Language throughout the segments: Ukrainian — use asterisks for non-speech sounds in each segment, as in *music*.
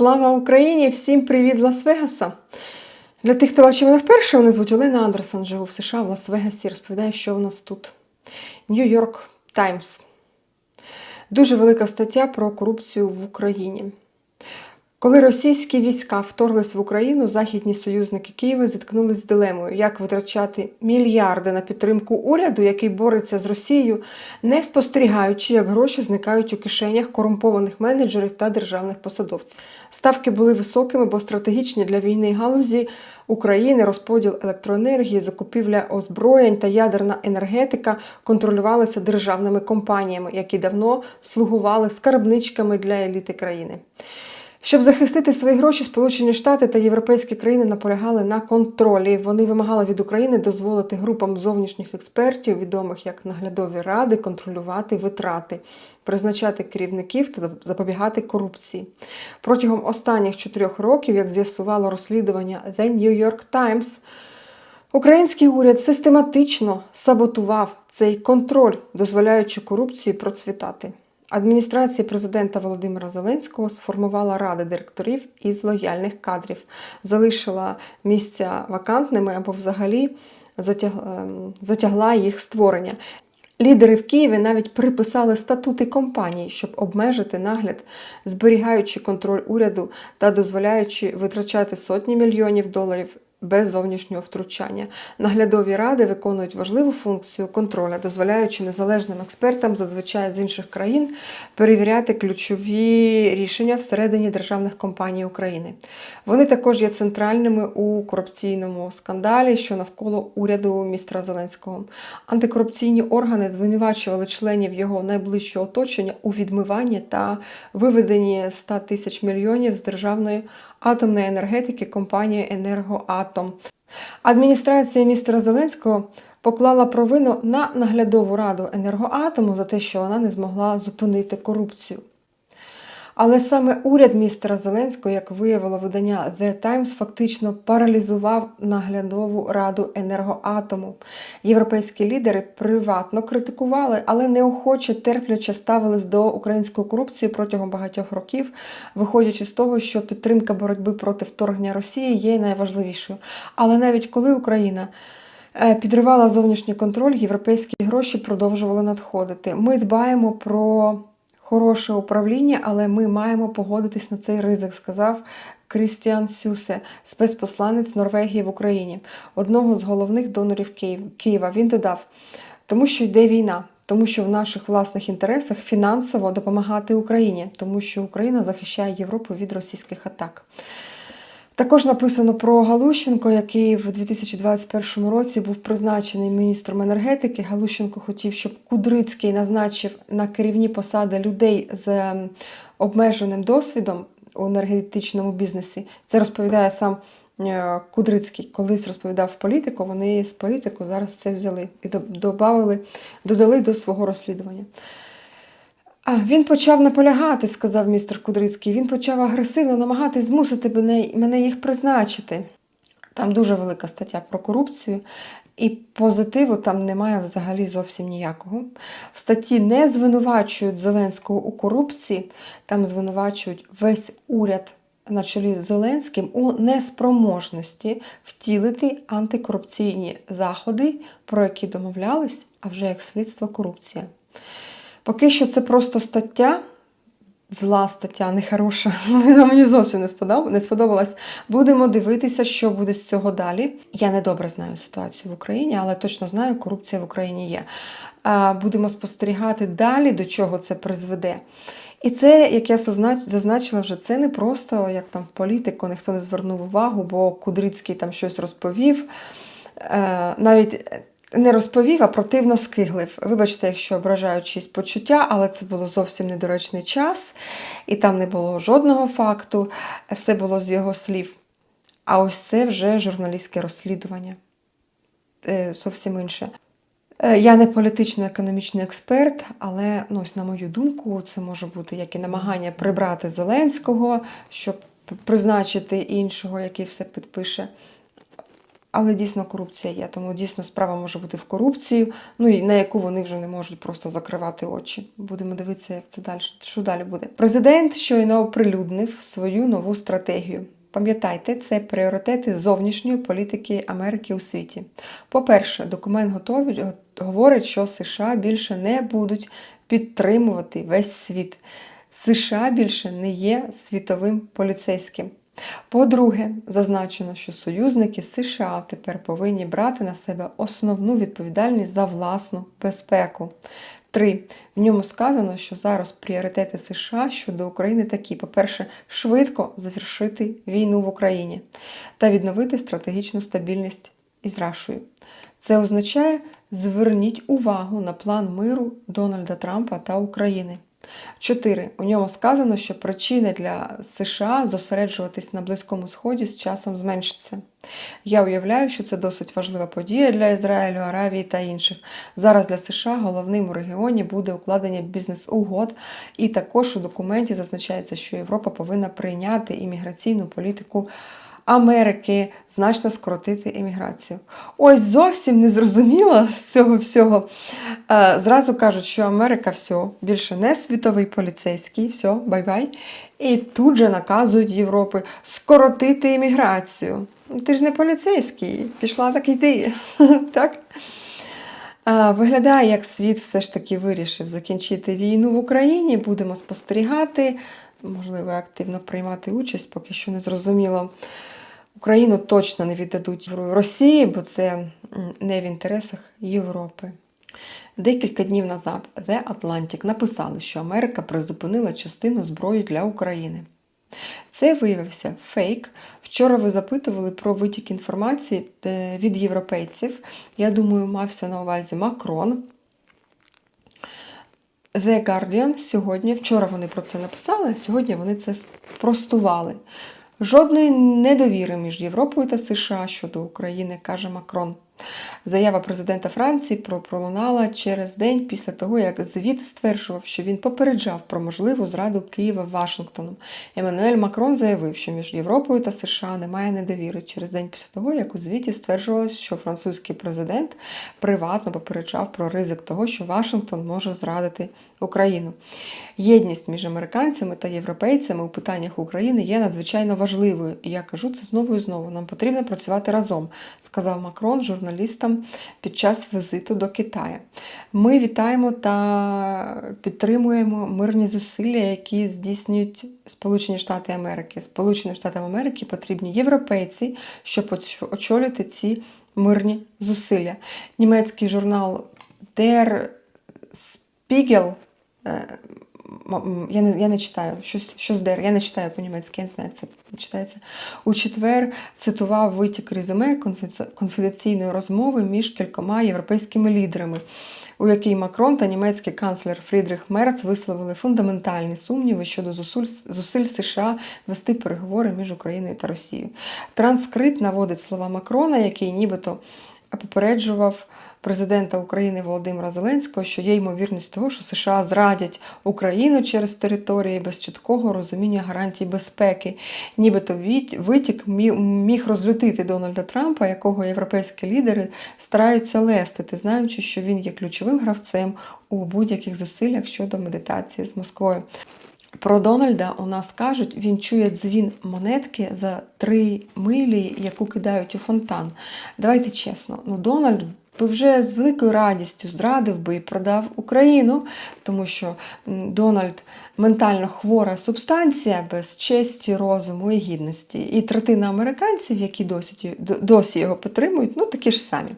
Слава Україні! Всім привіт з Лас-Вегаса! Для тих, хто бачив мене вперше, мене звуть Олена Андерсон, живу в США в Лас-Вегасі. Розповідаю, що у нас тут. Нью-Йорк Таймс. Дуже велика стаття про корупцію в Україні. Коли російські війська вторглись в Україну, західні союзники Києва зіткнулись з дилемою, як витрачати мільярди на підтримку уряду, який бореться з Росією, не спостерігаючи, як гроші зникають у кишенях корумпованих менеджерів та державних посадовців. Ставки були високими, бо стратегічні для війни галузі України розподіл електроенергії, закупівля озброєнь та ядерна енергетика контролювалися державними компаніями, які давно слугували скарбничками для еліти країни. Щоб захистити свої гроші, Сполучені Штати та європейські країни наполягали на контролі. Вони вимагали від України дозволити групам зовнішніх експертів, відомих як наглядові ради, контролювати витрати, призначати керівників та запобігати корупції. Протягом останніх чотирьох років, як з'ясувало розслідування The New York Times, Український уряд систематично саботував цей контроль, дозволяючи корупції процвітати. Адміністрація президента Володимира Зеленського сформувала ради директорів із лояльних кадрів, залишила місця вакантними або взагалі затягла, ем, їх створення. Лідери в Києві навіть приписали статути компаній, щоб обмежити нагляд, зберігаючи контроль уряду та дозволяючи витрачати сотні мільйонів доларів без зовнішнього втручання. Наглядові ради виконують важливу функцію контролю, дозволяючи незалежним експертам, зазвичай з інших країн, перевіряти ключові рішення всередині державних компаній України. Вони також є центральними у корупційному скандалі, що навколо уряду містера Зеленського. Антикорупційні органи звинувачували членів його найближчого оточення у відмиванні та виведенні 100 тисяч мільйонів з державної атомної енергетики компанії Енергоатом. Адміністрація містера Зеленського поклала провину на наглядову раду енергоатому за те, що вона не змогла зупинити корупцію. Але саме уряд містера Зеленського, як виявило видання The Times, фактично паралізував наглядову раду енергоатому. Європейські лідери приватно критикували, але неохоче терпляче ставились до української корупції протягом багатьох років, виходячи з того, що підтримка боротьби проти вторгнення Росії є найважливішою. Але навіть коли Україна е, підривала зовнішній контроль, європейські гроші продовжували надходити. Ми дбаємо про хороше управління, але ми маємо погодитись на цей ризик, сказав Крістіан Сюсе, спецпосланець Норвегії в Україні, одного з головних донорів Києва. Він додав, тому що йде війна. Тому що в наших власних інтересах фінансово допомагати Україні, тому що Україна захищає Європу від російських атак. Також написано про Галущенко, який в 2021 році був призначений міністром енергетики. Галущенко хотів, щоб Кудрицький назначив на керівні посади людей з обмеженим досвідом у енергетичному бізнесі. Це розповідає сам е, Кудрицький. Колись розповідав політику. Вони з політику зараз це взяли і додали, додали до свого розслідування. Він почав наполягати, сказав містер Кудрицький. Він почав агресивно намагатись змусити мене їх призначити. Там дуже велика стаття про корупцію, і позитиву там немає взагалі зовсім ніякого. В статті не звинувачують Зеленського у корупції, там звинувачують весь уряд на чолі з Зеленським у неспроможності втілити антикорупційні заходи, про які домовлялись, а вже як слідство корупція. Поки що це просто стаття, зла стаття, нехороша. *laughs* Вона мені зовсім не сподобалась. Будемо дивитися, що буде з цього далі. Я не добре знаю ситуацію в Україні, але точно знаю, корупція в Україні є. Будемо спостерігати далі, до чого це призведе. І це, як я зазначила вже, це не просто як там в політику, ніхто не звернув увагу, бо Кудрицький там щось розповів. Е, навіть не розповів, а противно скиглив. Вибачте, якщо ображають чиїсь почуття, але це було зовсім недоречний час, і там не було жодного факту, все було з його слів. А ось це вже журналістське розслідування. Е, зовсім інше. Е, я не політично-економічний експерт, але ну, ось, на мою думку, це може бути як і намагання прибрати Зеленського, щоб призначити іншого, який все підпише. Але дійсно корупція є, тому дійсно справа може бути в корупції, ну і на яку вони вже не можуть просто закривати очі. Будемо дивитися, як це далі. Що далі буде? Президент щойно оприлюднив свою нову стратегію. Пам'ятайте, це пріоритети зовнішньої політики Америки у світі. По-перше, документ готовий говорить, що США більше не будуть підтримувати весь світ. США більше не є світовим поліцейським. По-друге, зазначено, що союзники США тепер повинні брати на себе основну відповідальність за власну безпеку. Три. В ньому сказано, що зараз пріоритети США щодо України такі: по-перше, швидко завершити війну в Україні та відновити стратегічну стабільність із Рашою. Це означає зверніть увагу на план миру Дональда Трампа та України. 4. У ньому сказано, що причини для США зосереджуватись на Близькому Сході з часом зменшаться. Я уявляю, що це досить важлива подія для Ізраїлю, Аравії та інших. Зараз для США головним у регіоні буде укладення бізнес-угод, і також у документі зазначається, що Європа повинна прийняти імміграційну політику. Америки значно скоротити імміграцію. Ось зовсім не зрозуміло з цього всього. Е, Зразу кажуть, що Америка все, більше не світовий поліцейський, все, бай-бай. І тут же наказують Європи скоротити імміграцію. Ну, Ти ж не поліцейський, пішла так йти. *laughs* так? Е, Виглядає, як світ все ж таки вирішив закінчити війну в Україні. Будемо спостерігати, можливо, активно приймати участь, поки що не зрозуміло. Україну точно не віддадуть Росії, бо це не в інтересах Європи. Декілька днів назад The Atlantic написали, що Америка призупинила частину зброї для України. Це виявився фейк. Вчора ви запитували про витік інформації е, від європейців. Я думаю, мався на увазі Макрон. The Guardian сьогодні, вчора вони про це написали, сьогодні вони це спростували. Жодної недовіри між Європою та США щодо України, каже Макрон. Заява президента Франції про- пролунала через день після того, як звіт стверджував, що він попереджав про можливу зраду Києва Вашингтоном. Еммануель Макрон заявив, що між Європою та США немає недовіри через день після того, як у звіті стверджувалось, що французький президент приватно попереджав про ризик того, що Вашингтон може зрадити Україну. Єдність між американцями та європейцями у питаннях України є надзвичайно важливою. І я кажу це знову і знову. Нам потрібно працювати разом, сказав Макрон журналістам під час візиту до Китаю. Ми вітаємо та підтримуємо мирні зусилля, які здійснюють Сполучені Штати Америки. Сполученим Штатам Америки потрібні європейці, щоб очолити ці мирні зусилля. Німецький журнал Der Spiegel е, я не, я не читаю, щось, щось дер, я не читаю по-німецьки, я не знаю, як це читається. У четвер цитував витік резюме конфіденційної розмови між кількома європейськими лідерами, у якій Макрон та німецький канцлер Фрідріх Мерц висловили фундаментальні сумніви щодо зусиль, зусиль США вести переговори між Україною та Росією. Транскрипт наводить слова Макрона, який нібито попереджував президента України Володимира Зеленського, що є ймовірність того, що США зрадять Україну через території без чіткого розуміння гарантій безпеки. Нібито витік міг розлютити Дональда Трампа, якого європейські лідери стараються лестити, знаючи, що він є ключовим гравцем у будь-яких зусиллях щодо медитації з Москвою. Про Дональда у нас кажуть, він чує дзвін монетки за три милі, яку кидають у фонтан. Давайте чесно, ну Дональд би вже з великою радістю зрадив би і продав Україну, тому що Дональд ментально хвора субстанція без честі, розуму і гідності. І третина американців, які досі, досі його підтримують, ну такі ж самі.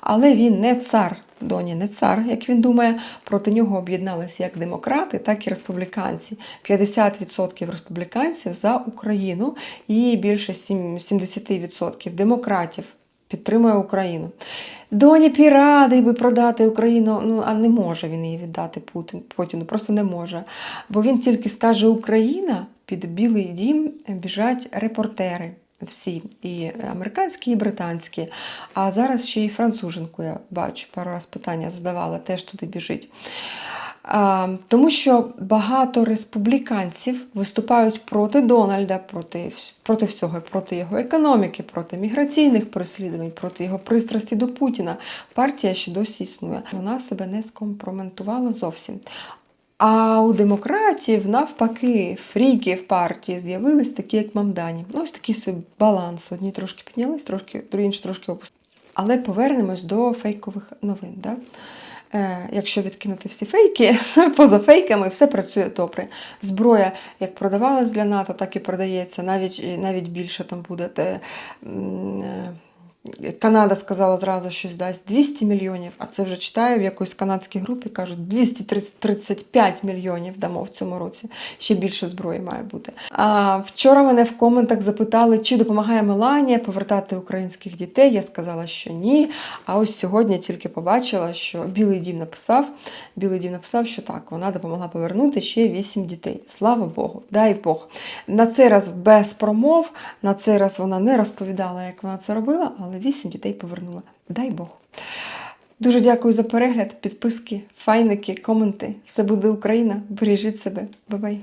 Але він не цар. Доні не цар, як він думає, проти нього об'єдналися як демократи, так і республіканці. 50% республіканців за Україну і більше сім- 70% демократів підтримує Україну. Доні б і радий би продати Україну, ну а не може він її віддати Путін, Путіну, просто не може. Бо він тільки скаже Україна, під Білий дім біжать репортери. Всі, і американські, і британські. А зараз ще і француженку я бачу, пару раз питання задавала, теж туди біжить. Тому що багато республіканців виступають проти Дональда, проти, проти всього, проти його економіки, проти міграційних переслідувань, проти його пристрасті до Путіна. Партія ще досі існує. Вона себе не скомпроментувала зовсім. А у демократів, навпаки, фріки в партії з'явились такі, як Мамдані. Ось такий собі баланс. Одні трошки піднялись, трошки, інші трошки опустились. Але повернемось до фейкових новин. Да? Е, якщо відкинути всі фейки, *laughs* поза фейками все працює добре. Зброя як продавалась для НАТО, так і продається, навіть, навіть більше там буде. Те, Канада сказала зразу, що дасть 200 мільйонів, а це вже читаю в якоїсь канадській групі, кажуть, 235 мільйонів дамо в цьому році. Ще більше зброї має бути. А вчора мене в коментах запитали, чи допомагає Меланія повертати українських дітей. Я сказала, що ні. А ось сьогодні тільки побачила, що Білий Дім написав. Білий Дім написав, що так, вона допомогла повернути ще 8 дітей. Слава Богу, дай Бог. На цей раз без промов, на цей раз вона не розповідала, як вона це робила, але 8 дітей повернула. Дай Бог. Дуже дякую за перегляд, підписки, файники, коменти. Все буде Україна. Бережіть себе. Бай-бай.